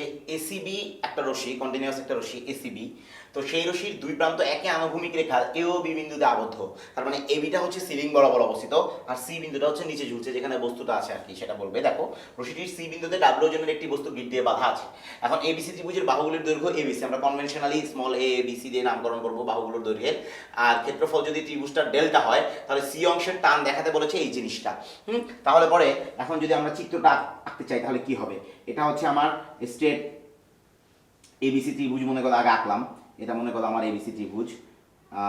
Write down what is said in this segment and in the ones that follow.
যে এসিবি একটা রশ্মি কন্টিনিউয়াস একটা রশ্মি এসিবি তো সেই রশ্মির দুই প্রান্ত একে আনুভূমিক রেখা এ ও বি বিন্দুতে আবদ্ধ। তার মানে এ এবিটা হচ্ছে সিলিং বরাবর অবস্থিত, আর সি বিন্দুটা হচ্ছে নিচে ঝুলছে, যেখানে বস্তুটা আছে আর কি, সেটা বলবে। দেখো, রশ্মিটির সি বিন্দুতে ডাব্লিউ জনের একটি বস্তু গিট দিয়ে বাধা আছে। এখন এবিসি ত্রিভুজের বাহুগুলির দৈর্ঘ্য এ এবিসি আমরা কনভেনশনালি স্মল এ বিসি দিয়ে নামকরণ করব বাহুগুলোর দৈর্ঘ্যের। আর ক্ষেত্রফল যদি ত্রিভুজটা ডেল্টা হয়, তাহলে সি অংশের টান দেখাতে বলেছে এই জিনিসটা। হুম, তাহলে পরে এখন যদি আমরা চিত্রটা আঁকতে চাই, তাহলে কি হবে? এটা হচ্ছে আমার স্টেট এবিসি ত্রিভুজ মনে করো, আগে আঁকলাম। এটা মনে করো আমার এবিসি ত্রিভুজ।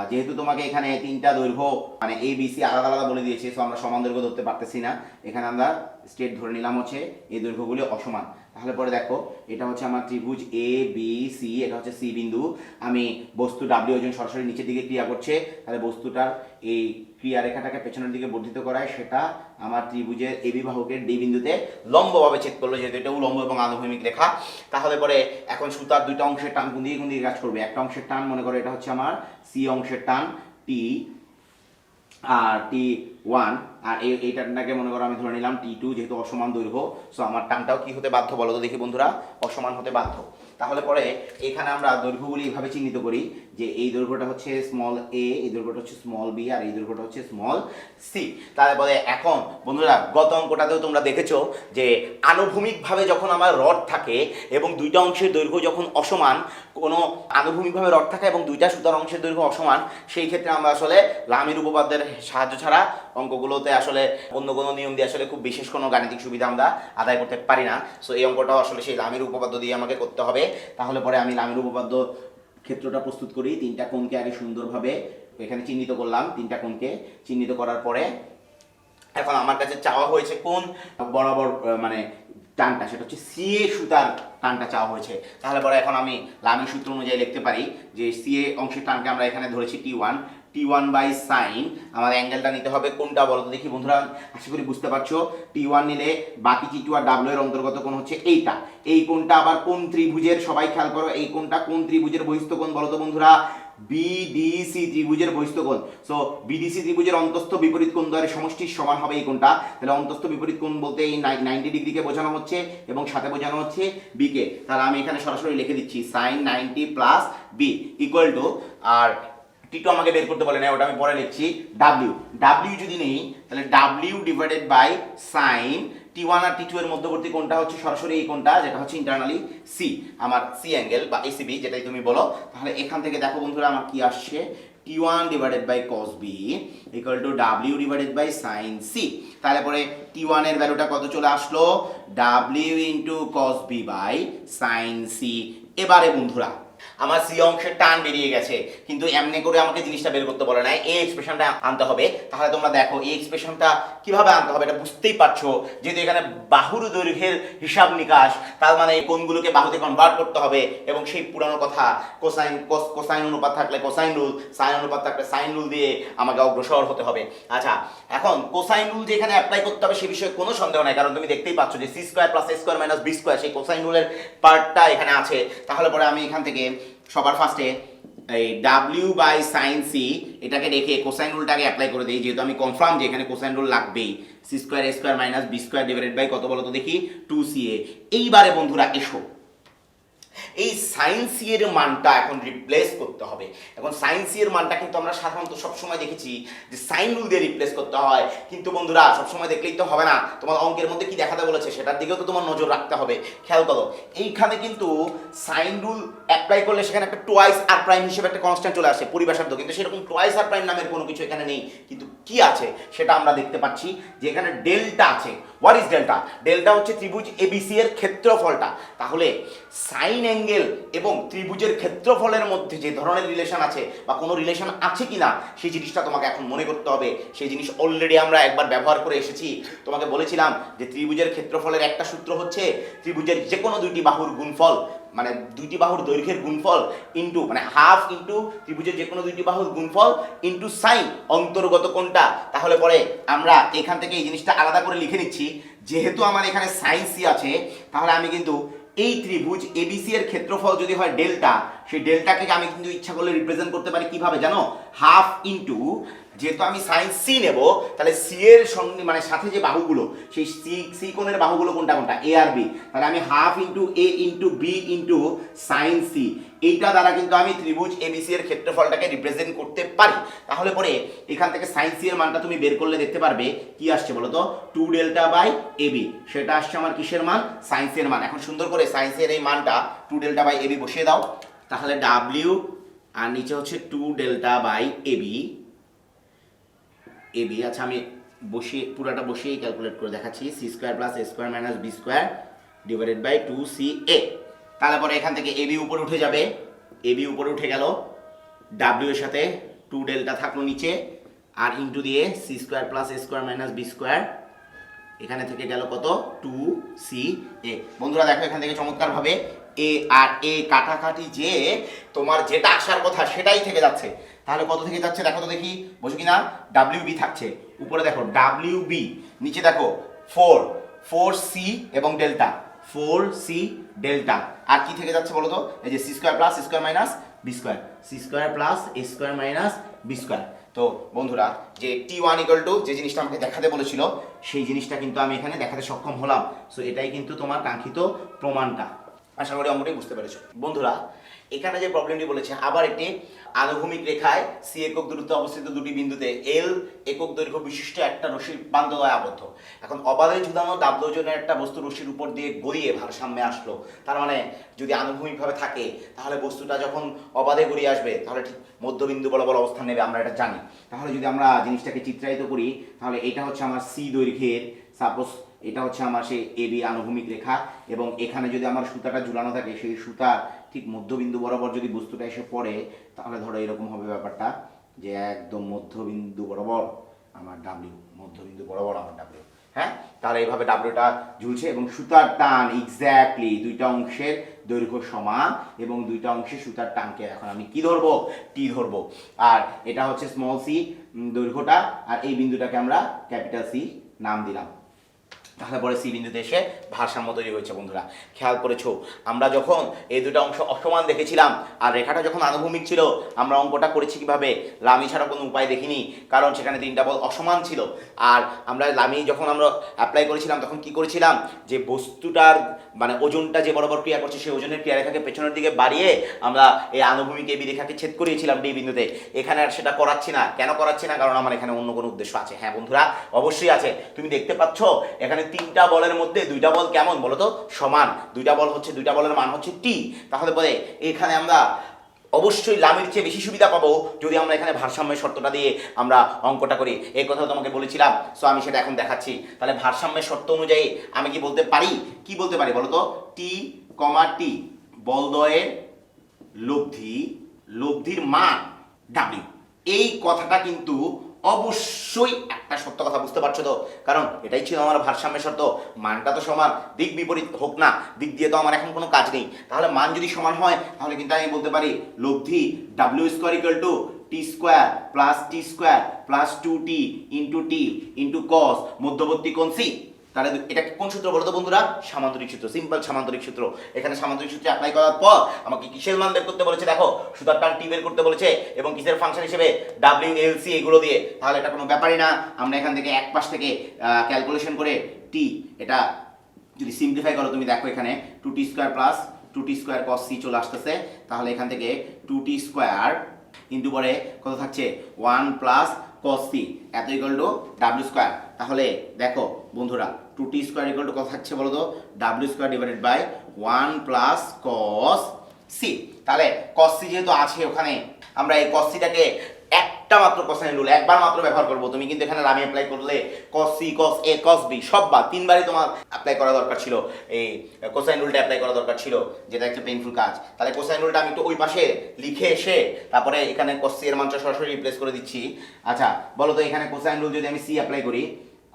যেহেতু তোমাকে এখানে তিনটা দৈর্ঘ্য মানে এ বিসি আলাদা আলাদা বলে দিয়েছে সো আমরা সমান দৈর্ঘ্য ধরতে পারতেছি না। এখানে আমরা স্টেট ধরে নিলাম হচ্ছে, এই দৈর্ঘ্যগুলি অসমান। তাহলে পরে দেখো, এটা হচ্ছে আমার ত্রিভুজ এ বি সি এটা হচ্ছে সি বিন্দু। আমি বস্তু ডাব্লিউ ওজন সরাসরি নিচের দিকে ক্রিয়া করছে, তাহলে বস্তুটার এই ক্রিয়া রেখাটাকে পেছনের দিকে বর্ধিত করায় সেটা আমার ত্রিভুজের এ বিবাহকের ডি বিন্দুতে লম্বভাবে ছেদ করল, যেহেতু এটা উলম্ব এবং আনুভূমিক রেখা। তাহলে পরে এখন সুতার দুইটা অংশের টান কোন দিকে কোন দিকে কাজ করবে? একটা অংশের টান, মনে করো এটা হচ্ছে আমার সি অংশের টান টি আর টি ওয়ান আর এই টানটাকে মনে করো আমি ধরে নিলাম টি টু যেহেতু অসমান দৈর্ঘ্য সো আমার টানটাও কি হতে বাধ্য বলো তো দেখি বন্ধুরা? অসমান হতে বাধ্য। তাহলে পরে এখানে আমরা দৈর্ঘ্যগুলি এইভাবে চিহ্নিত করি। যে এই দৈর্ঘ্যটা হচ্ছে স্মল এ এই দৈর্ঘ্যটা হচ্ছে স্মল বি আর এই দৈর্ঘ্যটা হচ্ছে স্মল সি তারপরে এখন বন্ধুরা, গত অঙ্কটাতেও তোমরা দেখেছ যে আনুভূমিকভাবে যখন আমার রড থাকে এবং দুইটা অংশের দৈর্ঘ্য যখন অসমান, কোনো আনুভূমিকভাবে রড থাকে এবং দুইটা সুতার অংশের দৈর্ঘ্য অসমান, সেই ক্ষেত্রে আমরা আসলে লামির উপপাদ্যের সাহায্য ছাড়া অঙ্কগুলোতে আসলে অন্য কোনো নিয়ম দিয়ে আসলে খুব বিশেষ কোনো গাণিতিক সুবিধা আমরা আদায় করতে পারি না। সো এই অঙ্কটাও আসলে সেই লামির উপপাদ্য দিয়ে আমাকে করতে হবে। তাহলে পরে আমি লামির উপপাদ্য ক্ষেত্রটা প্রস্তুত করি। তিনটা কোণকে আগে সুন্দরভাবে এখানে চিহ্নিত করলাম। তিনটা কোণকে চিহ্নিত করার পরে এখন আমার কাছে চাওয়া হয়েছে কোন বরাবর মানে টানটা, সেটা হচ্ছে সি এ সুতার টানটা চাওয়া হয়েছে। তাহলে পরে এখন আমি লামি সূত্র অনুযায়ী লিখতে পারি যে সি এ অংশের টানকে আমরা এখানে ধরেছি T one. T one by sine আমার অ্যাঙ্গেলটা নিতে হবে কোনটা বলো তো দেখি বন্ধুরা, আশা করি বুঝতে পারছ। টি ওয়ান নিলে বাকি টি টু আর ডাব্লিউ এর অন্তর্গত কোন হচ্ছে এইটা। এই কোনটা আবার কোন ত্রিভুজের, সবাই খেয়াল করো, এই কোণটা কোন ত্রিভুজের বহিস্থ কোণ বলো বন্ধুরা? বিডিসি ত্রিভুজের বহিস্থ কোণ। সো বিডিসি ত্রিভুজের অন্তস্থ বিপরীত কোণ দ্বয়ের সমষ্টির সমান হবে এই কোণটা। তাহলে অন্তস্থ বিপরীত কোণ বলতে এই নাইনটি ডিগ্রিকে বোঝানো হচ্ছে এবং সাথে বোঝানো হচ্ছে বিকে তাহলে আমি এখানে সরাসরি লিখে দিচ্ছি sine ninety plus B equal to R T two আমাকে বের করতে বলে না ওটা আমি পরে লিখছি ডাব্লিউ ডাব্লিউ যদি নেই, তাহলে W divided by sine T one R T two এর মধ্যবর্তী কোনটা হচ্ছে সরাসরি এই কোনটা যেটা হচ্ছে ইন্টারনালি সি আমার সি অ্যাঙ্গেল বা এসিবি যেটাই তুমি বলো। তাহলে এখান থেকে দেখো বন্ধুরা আমার কি আসছে। T one divided by cos B equal to W divided by sine C তাহলে পরে টি ওয়ানের ভ্যালুটা কত চলে আসলো? W into cos B by sine C এবারে বন্ধুরা আমার সি অংশের টান বেরিয়ে গেছে। কিন্তু এমনি করে আমাকে জিনিসটা বের করতে বলে নাই। এই এক্সপ্রেশনটা আনতে হবে। তাহলে তোমরা দেখো, এই এক্সপ্রেশনটা কীভাবে আনতে হবে এটা বুঝতেই পারছ। যেহেতু এখানে বাহুর দৈর্ঘ্যের হিসাব নিকাশ, তার মানে এই কোণগুলোকে বাহুতে কনভার্ট করতে হবে এবং সেই পুরানো কথা কোসাইন কোসাইন অনুপাত থাকলে কোসাইন রুল সাইন অনুপাত থাকলে সাইন রুল দিয়ে আমাকে অগ্রসর হতে হবে। আচ্ছা এখন কোসাইন রুল যে এখানে অ্যাপ্লাই করতে হবে সে বিষয়ে কোনো সন্দেহ নাই, কারণ তুমি দেখতেই পাচ্ছ যে C square plus A square minus B square সেই কোসাইন রুলের পার্টটা এখানে আছে। তাহলে পরে আমি এখান থেকে সবার ফার্স্টে এই ডাব্লিউ বাই সাইন সি এটাকে রেখে কোসাইন রুলটাকে অ্যাপ্লাই করে দিই। যেহেতু আমি কনফার্ম যে এখানে কোসাইন রুল লাগবেই। C square A square minus B square divided by কত বলো তো দেখি? টু সি এ এইবারে বন্ধুরা এসো। এই সায়েন্স এর মানটা এখন রিপ্লেস করতে হবে। এখন সায়েন্স এর মানটা কিন্তু আমরা সাধারণত সবসময় দেখেছি যে সাইন রুল দিয়ে রিপ্লেস করতে হয়। কিন্তু বন্ধুরা, সবসময় দেখলেই তো হবে না। তোমার অঙ্কের মধ্যে কি দেখাতে বলেছে, সেটার দিকেও তো তোমার নজর রাখতে হবে। খেয়াল করো, এইখানে কিন্তু সাইন রুল অ্যাপ্লাই করলে সেখানে একটা টোয়াইস আর প্রাইম হিসেবে একটা কনস্ট্যান্ট চলে আসে পরিবেশার্ধ কিন্তু সেরকম টোয়াইস আর প্রাইম নামের কোনো কিছু এখানে নেই। কিন্তু কি আছে, সেটা আমরা দেখতে পাচ্ছি যে এখানে ডেল্টা আছে। হোয়াট ইজ ডেল্টা ডেল্টা হচ্ছে ত্রিভুজ এবিসি এর ক্ষেত্রফলটা। তাহলে সাইন অ্যাঙ্গেল এবং ত্রিভুজের ক্ষেত্রফলের মধ্যে যে ধরনের রিলেশন আছে বা কোনো রিলেশন আছে কি না সেই জিনিসটা তোমাকে এখন মনে করতে হবে। সেই জিনিস অলরেডি আমরা একবার ব্যবহার করে এসেছি। তোমাকে বলেছিলাম যে ত্রিভুজের ক্ষেত্রফলের একটা সূত্র হচ্ছে ত্রিভুজের যে কোনো দুইটি বাহুর গুণফল। মানে দুইটি বাহুর দৈর্ঘ্যের গুণফল ইন্টু মানে হাফ ইন্টু ত্রিভুজের যে কোনো দুইটি বাহুর গুণফল ইন্টু সাইন অন্তর্গত কোনটা? তাহলে পরে আমরা এখান থেকে এই জিনিসটা আলাদা করে লিখে নিচ্ছি। যেহেতু আমার এখানে সাইন সি আছে, তাহলে আমি কিন্তু এই ত্রিভুজ এবিসি এর ক্ষেত্রফল যদি হয় ডেল্টা সেই ডেল্টাকে আমি কিন্তু ইচ্ছা করলে রিপ্রেজেন্ট করতে পারি কীভাবে? জানো? হাফ ইন্টু যেহেতু আমি সাইন সি নেব, তাহলে সি এর সঙ্গে মানে সাথে যে বাহুগুলো, সেই সি সি কোণের বাহুগুলো কোনটা কোনটা? এ আর বি তাহলে আমি half into A into B into sine C এইটা দ্বারা কিন্তু আমি ত্রিভুজ এবিসি এর ক্ষেত্রফলটাকে রিপ্রেজেন্ট করতে পারি। তাহলে পরে এখান থেকে সাইন সি এর মানটা তুমি বের করলে দেখতে পারবে, কি আসছে বলো তো টু ডেল্টা বাই এবি সেটা আসছে আমার কিসের মান? সাইন্সের মান। এখন সুন্দর করে সাইন্সের এই মানটা টু ডেল্টা বাই এবি বসিয়ে দাও। তাহলে ডাব্লিউ আর নিচে হচ্ছে two delta by AB AB আচ্ছা আমি বসিয়ে, পুরাটা বসিয়েই ক্যালকুলেট করে দেখাচ্ছি। C square plus A square minus B square divided by two C A তাহলে পরে এখান থেকে এবি উপরে উঠে যাবে। এবি উপরে উঠে গেল। ডাব্লিউ এর সাথে টু ডেল্টা থাকল নিচে। আর ইন্টু দিয়ে C square plus A square minus B square এখানে থেকে গেল কত? টু সি এ বন্ধুরা, দেখো এখান থেকে চমৎকারভাবে এ আর এ কাটাকাটি যে তোমার যেটা আসার কথা সেটাই থেকে যাচ্ছে। তাহলে কত থেকে যাচ্ছে দেখো তো দেখি, বসে কিনা ডাব্লিউ বি থাকছে। উপরে দেখো ডাব্লিউ বি নিচে দেখো ফোর ফোর সি এবং ডেল্টা ফোর সি ডেল্টা আর কি থেকে যাচ্ছে বলো তো? এই যে C square plus square minus B square C square plus A square minus B square তো বন্ধুরা, যে টি ওয়ান ইকুয়াল টু যে জিনিসটা আমাকে দেখাতে বলেছিল, সেই জিনিসটা কিন্তু আমি এখানে দেখাতে সক্ষম হলাম। সো এটাই কিন্তু তোমার কাঙ্ক্ষিত প্রমাণটা। আশা করি অঙ্কটি বুঝতে পেরেছ। বন্ধুরা এখানে যে প্রবলেমটি বলেছে আবার একটি আনুভূমিক রেখায় সি একক দূরত্বে অবস্থিত দুটি বিন্দুতে এল একক দৈর্ঘ্য বিশিষ্ট একটা রশির প্রান্তদয় আবদ্ধ। এখন অবাধে ঝুলানো দাবদজনের একটা বস্তু রশির উপর দিয়ে গড়িয়ে ভারসাম্যে আসলো। তার মানে যদি আনুভূমিকভাবে থাকে, তাহলে বস্তুটা যখন অবাধে গড়িয়ে আসবে, তাহলে ঠিক মধ্যবিন্দু বরাবর অবস্থান নেবে, আমরা এটা জানি। তাহলে যদি আমরা জিনিসটাকে চিত্রায়িত করি, তাহলে এটা হচ্ছে আমার সি দৈর্ঘ্যের সাপোজ, এটা হচ্ছে আমার সেই এবি আনুভূমিক রেখা এবং এখানে যদি আমার সুতাটা ঝুলানো থাকে, সেই সুতা ঠিক মধ্যবিন্দু বরাবর যদি বস্তুটা এসে পড়ে, তাহলে ধরো এরকম হবে ব্যাপারটা যে একদম মধ্যবিন্দু বরাবর আমার ডাব্লিউ মধ্যবিন্দু বরাবর আমার ডাব্লিউ হ্যাঁ? তাহলে এইভাবে ডাব্লিউটা ঝুলছে এবং সুতার টান এক্স্যাক্টলি দুইটা অংশের দৈর্ঘ্য সমান এবং দুইটা অংশে সুতার টানকে এখন আমি কি ধরবো? টি ধরবো। আর এটা হচ্ছে স্মল সি দৈর্ঘ্যটা, আর এই বিন্দুটাকে আমরা ক্যাপিটাল সি নাম দিলাম। তাহলে পরে সি বিন্দুতে এসে ভারসাম্য তৈরি হয়েছে বন্ধুরা। খেয়াল করেছ? আমরা যখন এই দুটো অংশ অসমান দেখেছিলাম, আর রেখাটা যখন আনুভূমিক ছিল, আমরা অঙ্কটা করেছি কীভাবে? লামি ছাড়া কোনো উপায় দেখিনি, কারণ সেখানে তিনটা বল অসমান ছিল। আর আমরা লামি যখন আমরা অ্যাপ্লাই করেছিলাম, তখন কি করেছিলাম? যে বস্তুটার মানে ওজনটা যে বরাবর ক্রিয়া করছে, সেই ওজনের ক্রিয়া রেখাকে পেছনের দিকে বাড়িয়ে আমরা এই আনুভূমিক এবি রেখাকে ছেদ করিয়েছিলাম ডি বিন্দুতে। এখানে আর সেটা করাচ্ছি না। কেন করাচ্ছি না? কারণ আমার এখানে অন্য কোনো উদ্দেশ্য আছে। হ্যাঁ বন্ধুরা, অবশ্যই আছে। তুমি দেখতে পাচ্ছ, এখানে তিনটা বলের মধ্যে দুইটা বল কেমন বলো তো সমান। দুইটা বল হচ্ছে, দুইটা বলের মান হচ্ছে টি তাহলে বলে এখানে আমরা অবশ্যই লামের চেয়ে বেশি সুবিধা পাবো যদি আমরা এখানে ভারসাম্যের শর্তটা দিয়ে আমরা অঙ্কটা করি। এই কথা তোমাকে বলেছিলাম সো আমি সেটা এখন দেখাচ্ছি। তাহলে ভারসাম্যের শর্ত অনুযায়ী আমি কি বলতে পারি? কি বলতে পারি বলো তো টি কমা টি বলদয়ের লব্ধি, লব্ধির মান ডাব্লিউ এই কথাটা কিন্তু অবশ্যই একটা সত্য কথা বুঝতে পারছ তো? কারণ এটাই ছিল আমার ভারসাম্যের শর্ত। মানটা তো সমান, দিক বিপরীত হোক না, দিক দিয়ে তো আমার এখন কোনো কাজ নেই। তাহলে মান যদি সমান হয়, তাহলে কিন্তু আমি বলতে পারি লব্ধি W square equal to T square plus T square plus two T into T into cos মধ্যবর্তী কোন সি তাহলে এটা কোন সূত্র বলো তো বন্ধুরা? সামান্তরিক সূত্র সিম্পল সামান্তরিক সূত্র। এখানে সামান্তরিক সূত্রে অ্যাপ্লাই করার পর আমাকে কিসের মান বের করতে বলেছে দেখো? সুতার টান টি বের করতে বলেছে এবং কিসের ফাংশন হিসেবে? ডাব্লিউ এল সি এগুলো দিয়ে। তাহলে এটা কোনো ব্যাপারই না। আমরা এখান থেকে এক পাশ থেকে ক্যালকুলেশন করে টি এটা যদি সিম্পলিফাই করো, তুমি দেখো এখানে two T square plus two T square cos C চলে আসতেছে। তাহলে এখান থেকে টু টি স্কোয়ার কিন্তু পরে কত থাকছে? ওয়ান প্লাস কস সি এত ইকুয়াল টু ডাব্লিউ স্কোয়ার তাহলে দেখো বন্ধুরা two T square equal to কত থাকছে বলো তো W square divided by one plus cos C তাহলে কস সি যেহেতু আছে ওখানে, আমরা এই কস সিটাকে একটা মাত্র কোসাইন রুল একবার মাত্র ব্যবহার করব। তুমি কিন্তু এখানে আমি অ্যাপ্লাই করলে কস সি কস এ কস বি সব বা তিনবারই তোমার অ্যাপ্লাই করা দরকার ছিল। এই কোসাইন রুলটা অ্যাপ্লাই করা দরকার ছিল, যেটা একটা পেইনফুল কাজ। তাহলে কোসাইন রুলটা আমি একটু ওই পাশে লিখে এসে তারপরে এখানে কস সি এর মানটা সরাসরি রিপ্লেস করে দিচ্ছি। আচ্ছা বলো তো এখানে কোসাইন রুল যদি আমি সি অ্যাপ্লাই করি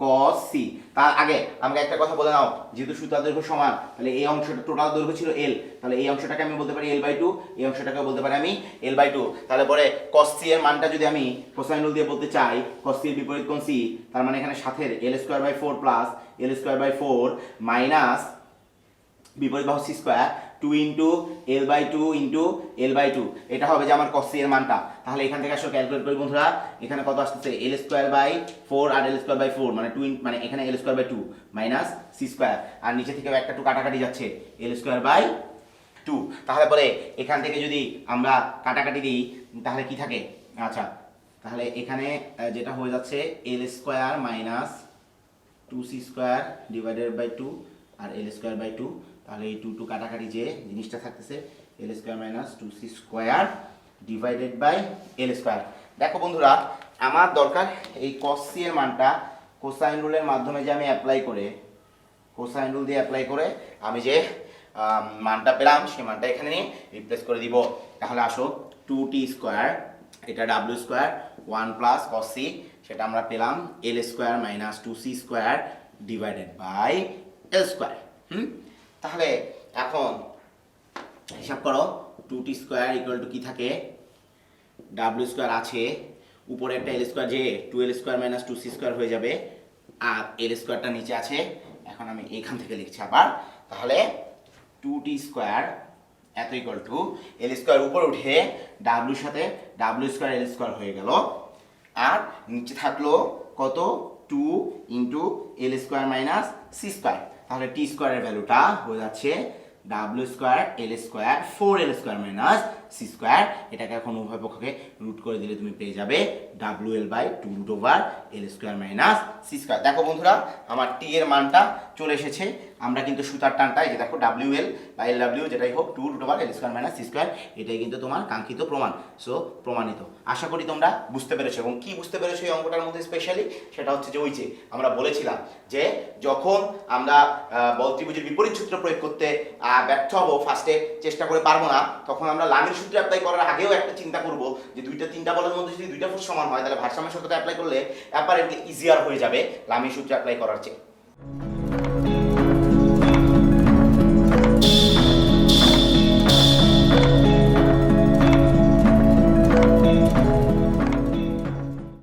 কস সি তার আগে আমাকে একটা কথা বলে নাও, যেহেতু সুতার দৈর্ঘ্য সমান, তাহলে এই অংশটা টোটাল দৈর্ঘ্য ছিল এল তাহলে এই অংশটাকে আমি বলতে পারি এল বাই টু এই অংশটাকে বলতে পারি আমি এল বাই টু তাহলে পরে কস সি এর মানটা যদি আমি কোসাইন রুল দিয়ে বলতে চাই কস c এর বিপরীত কোণ সি তার মানে এখানে সাথের L square by four plus L square by four minus বিপরীত বাহু C square two into L by two into L by two এটা হবে যে আমার কস এর মানটা। তাহলে এখান থেকে আসলে ক্যালকুলেট করি বন্ধুরা। এখানে কত আসতেছে? এল স্কোয়ার বাই ফোর আর এল স্কোয়ার বাই ফোর মানে টু মানে এখানে L square by two minus C square আর নিচে থেকে একটা টু কাটাকাটি যাচ্ছে এল স্কোয়ার বাই টু তাহলে পরে এখান থেকে যদি আমরা কাটাকাটি দিই, তাহলে কি থাকে? আচ্ছা তাহলে এখানে যেটা হয়ে যাচ্ছে L square minus two C square divided by two R L square by two তাহলে এই টু টু কাটাকাটি যে জিনিসটা থাকতেছে L square minus two C square divided by L square দেখো বন্ধুরা, আমার দরকার এই কস সি এর মানটা কোসাইন রুলের মাধ্যমে যে আমি অ্যাপ্লাই করে কোসাইন রুল দিয়ে অ্যাপ্লাই করে আমি যে মানটা পেলাম, সেই মানটা এখানে রিপ্লেস করে দিব। তাহলে আসো টু টি স্কোয়ার এটা W square one plus cos C সেটা আমরা পেলাম L square minus two C square divided by L square hmm? তাহলে এখন হিসাব করো two T square equal to কি থাকে? ডাব্লিউ স্কোয়ার আছে, উপরে একটা এল স্কোয়ার যে two L square minus two C square হয়ে যাবে, আর এল স্কোয়ারটা নিচে আছে, এখন আমি এখান থেকে লিখছি আবার, তাহলে টু টি স্কোয়ার এত ইকুয়াল টু এল স্কোয়ার উপরে উঠে ডাব্লিউর সাথে ডাব্লিউ স্কোয়ার এল স্কোয়ার হয়ে গেল, আর নিচে থাকল কত? Two into L square minus C square তাহলে টি স্কোয়ারের ভ্যালুটা হয়ে যাচ্ছে W square L square four L square minus C square এটাকে এখন উভয় পক্ষকে রুট করে দিলে তুমি পেয়ে যাবে W L by two root over L square minus C square দেখো বন্ধুরা, আমার টি এর মানটা চলে এসেছে। আমরা কিন্তু সুতার টানটা, এই যে দেখো ডাব্লিউ এল বা এল ডাব্লিউ যেটাই হোক two root over L square minus C square এটাই কিন্তু তোমার কাঙ্ক্ষিত প্রমাণ। সো প্রমাণিত। আশা করি তোমরা বুঝতে পেরেছ। এবং কি বুঝতে পেরেছ এই অঙ্কটার মধ্যে স্পেশালি সেটা হচ্ছে যে ওই যে আমরা বলেছিলাম যে যখন আমরা বল ত্রিভুজের বিপরীত সূত্র প্রয়োগ করতে ব্যর্থ হব ফার্স্টে চেষ্টা করে পারব না, তখন আমরা লামির সূত্র অ্যাপ্লাই করার আগেও একটা চিন্তা করব যে দুইটা, তিনটা বলের মধ্যে যদি দুইটা ফোর্স সমান হয়, তাহলে ভারসাম্য সূত্রটা অ্যাপ্লাই করলে অ্যাপারেন্টলি ইজিয়ার হয়ে যাবে লামি সূত্র অ্যাপ্লাই করার চেয়ে।